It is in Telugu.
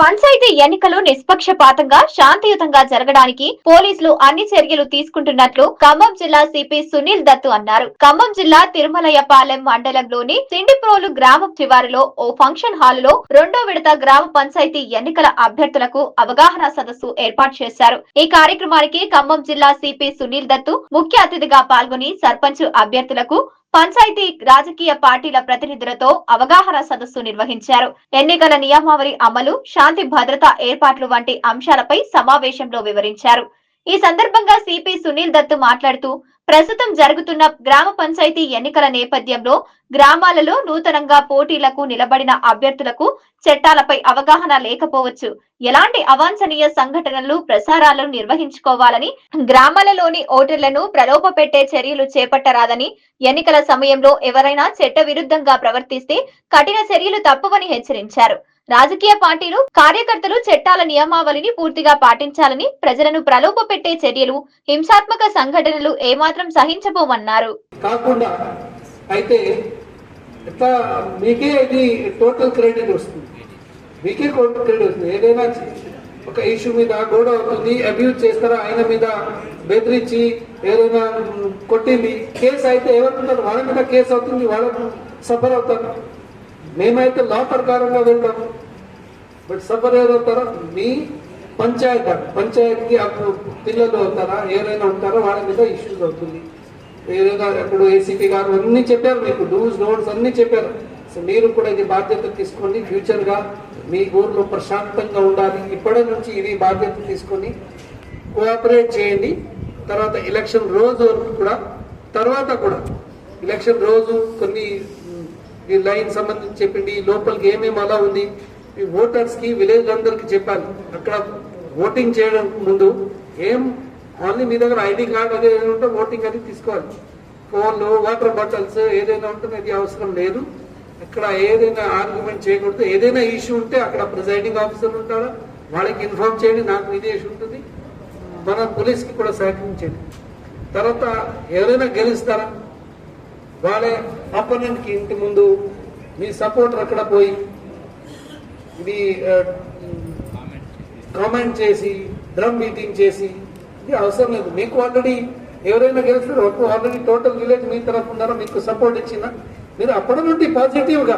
పంచాయతీ ఎన్నికలు నిష్పక్షపాతంగా శాంతియుతంగా జరగడానికి పోలీసులు అన్ని చర్యలు తీసుకుంటున్నట్లు ఖమ్మం జిల్లా సిపి సునీల్ దత్తు అన్నారు. ఖమ్మం జిల్లా తిరుమలయపాలెం మండలంలోని సిండిప్రోలు గ్రామం చివారిలో ఓ ఫంక్షన్ హాల్లో రెండో విడత గ్రామ పంచాయతీ ఎన్నికల అభ్యర్థులకు అవగాహన సదస్సు ఏర్పాటు చేశారు. ఈ కార్యక్రమానికి ఖమ్మం జిల్లా సిపి సునీల్ దత్తు ముఖ్య అతిథిగా పాల్గొని సర్పంచ్ అభ్యర్థులకు పంచాయతీ రాజకీయ పార్టీల ప్రతినిధులతో అవగాహన సదస్సు నిర్వహించారు. ఎన్నికల నియమావళి అమలు శాంతి భద్రత ఏర్పాట్లు వంటి అంశాలపై సమావేశంలో వివరించారు. ఈ సందర్భంగా సిపి సునీల్ దత్తు మాట్లాడుతూ ప్రస్తుతం జరుగుతున్న గ్రామ పంచాయతీ ఎన్నికల నేపథ్యంలో గ్రామాలలో నూతనంగా పోటీలకు నిలబడిన అభ్యర్థులకు చట్టాలపై అవగాహన లేకపోవచ్చు. ఎలాంటి అవాంఛనీయ సంఘటనలు ప్రసారాలను నిర్వహించుకోవాలని గ్రామాలలోని ఓటర్లను ప్రలోభపెట్టే చర్యలు చేపట్టరాదని ఎన్నికల సమయంలో ఎవరైనా చట్ట విరుద్ధంగా ప్రవర్తిస్తే కఠిన చర్యలు తప్పవని హెచ్చరించారు. రాజకీయ పార్టీలు కార్యకర్తలు చట్టాల నియమావళిని పూర్తిగా పాటించాలని ప్రజలను ప్రలోభ పెట్టే చర్యలు హింసాత్మక సంఘటనలు ఏమాత్రం సహించబోమన్నారు. కాకుండా అయితే ఇట్లా మీకే ఇది టోటల్ క్రెడిట్ వస్తుంది. మీకే క్రెడిట్ వస్తుంది. ఏదైనా ఒక ఇష్యూ మీద గొడవ అవుతుంది అబ్యూజ్ చేస్తారా ఆయన మీద బెదిరించి ఏదైనా కొట్టింది కేసు అయితే ఎవరుంటారు వాళ్ళ మీద కేసు అవుతుంది వాళ్ళకు సఫర్ అవుతారు. మేమైతే లా ప్రకారంగా వెళ్ళాము బట్ సఫర్ ఎవరు మీ పంచాయత్ పంచాయత్కి అప్పుడు పిల్లలు అవుతారా? ఎవరైనా ఉంటారో? వాళ్ళ మీద ఇష్యూస్ అవుతుంది. ఏదైనా అప్పుడు ఏసీపీ గారు అన్ని చెప్పారు మీకు. డూస్ నోట్స్ అన్ని చెప్పారు. సో మీరు కూడా ఇది బాధ్యత తీసుకోండి. ఫ్యూచర్గా మీ ఊర్లో ప్రశాంతంగా ఉండాలి. ఇప్పటి నుంచి ఇది బాధ్యత తీసుకొని కోఆపరేట్ చేయండి. తర్వాత ఎలక్షన్ రోజు వరకు కూడా తర్వాత కూడా ఎలక్షన్ రోజు కొన్ని ఈ లైన్ సంబంధించి చెప్పింది ఈ లోపలికి ఏమేమి అలా ఉంది? ఈ ఓటర్స్కి విలేజ్ అందరికి చెప్పాలి. అక్కడ ఓటింగ్ చేయడం ముందు ఏం ఓన్లీ మీ దగ్గర ఐడి కార్డ్ అది ఏదైనా ఉంటే ఓటింగ్ అది తీసుకోవాలి. ఫోన్లు వాటర్ బాటిల్స్ ఏదైనా ఉంటుంది అది అవసరం లేదు. అక్కడ ఏదైనా ఆర్గ్యుమెంట్ చేయకూడదు. ఏదైనా ఇష్యూ ఉంటే అక్కడ ప్రిసైడింగ్ ఆఫీసర్ ఉంటారా వాళ్ళకి ఇన్ఫార్మ్ చేయండి నాకు ఇదే ఇష్యూ ఉంటుంది. మన పోలీస్కి కూడా సహకరించండి. తర్వాత ఎవరైనా గెలుస్తారా? వాళ్ళ అపోనెంట్కి ఇంటి ముందు మీ సపోర్టర్ అక్కడ పోయి ఇది కామెంట్ చేసి డ్రమ్ మీటింగ్ చేసి ఇది అవసరం లేదు. మీకు ఆల్రెడీ ఎవరైనా గెలుస్తారు ఆల్రెడీ టోటల్ విలేజ్ మీ తరఫు ఉన్నారో మీకు సపోర్ట్ ఇచ్చిన మీరు అప్పటి నుండి పాజిటివ్గా